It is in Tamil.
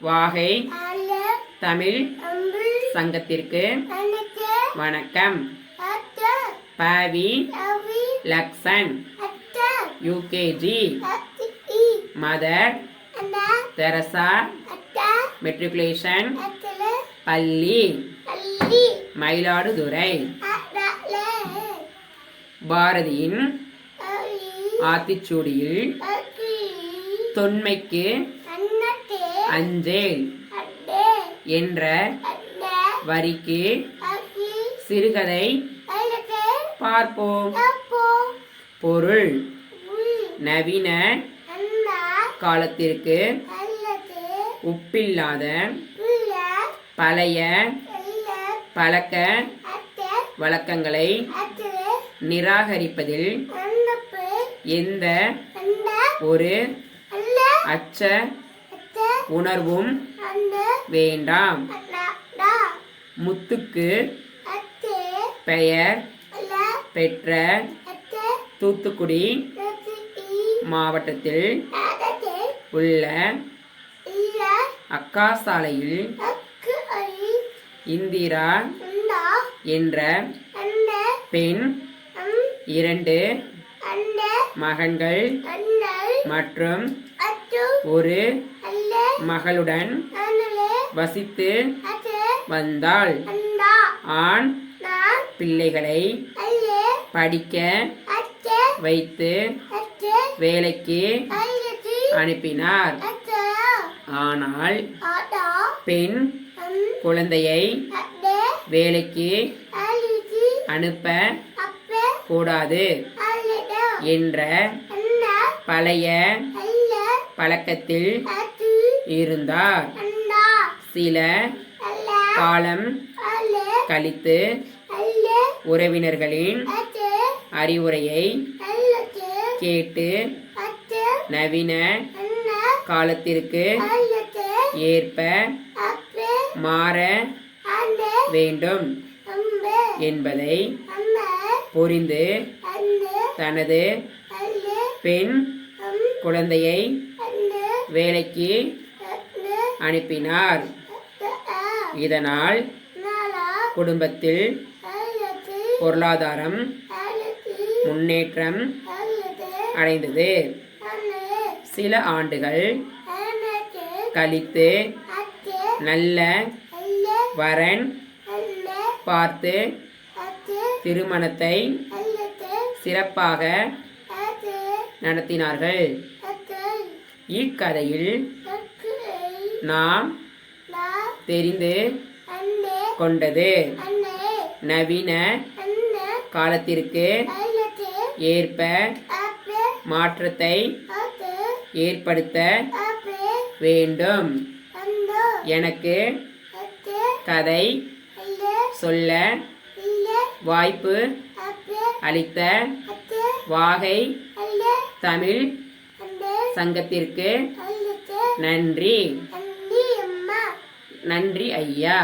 வாகை தமிழ் சங்கத்திற்கு வணக்கம். பாவி Lakshan UKG Mother Teresa matriculation பள்ளி மயிலாடுதுறை பாரதியின் ஆத்திச்சூடியில் தொன்மைக்கு அட்டே என்ற வரிக்கு சிறுகதை பார்ப்போம். பொருள் நவீன காலத்திற்கு உப்பில்லாத பழைய பழக்க வழக்கங்களை நிராகரிப்பதில் எந்த ஒரு அச்ச உணர்வும் வேண்டாம். முத்துக்கு பெயர் பெற்ற தூத்துக்குடி மாவட்டத்தில் உள்ள அக்கா சாலையில் இந்திரா என்ற பெண் இரண்டு மகன்கள் மற்றும் ஒரு மகளுடன் வசித்து வந்தாள். ஆண் பிள்ளைகளை படிக்க வைத்து வேலைக்கு அனுப்பினார். ஆனால் பெண் குழந்தையை வேலைக்கு அனுப்ப கூடாது என்ற பழைய பழக்கத்தில் இருந்தார். சில காலம் கழித்து உறவினர்களின் அறிவுரையை கேட்டு நவீன காலத்திற்கு ஏற்ப மாற வேண்டும் என்பதை புரிந்து தனது பெண் குழந்தையை வேலைக்கு அனுப்பினார். இதனால் குடும்பத்தில் பொருளாதாரம் முன்னேற்றம் அடைந்தது. சில ஆண்டுகள் கழித்து நல்ல வரன் பார்த்து திருமணத்தை சிறப்பாக நடத்தினார்கள். இக்கதையில் நாம் தெரிந்து கொண்டது. நவீன காலத்திற்கு ஏற்ப மாற்றத்தை ஏற்படுத்த வேண்டும். எனக்கு கதை சொல்ல வாய்ப்பு அளித்த வாகை தமிழ் சங்கத்திற்கு நன்றி. நன்றி ஐயா.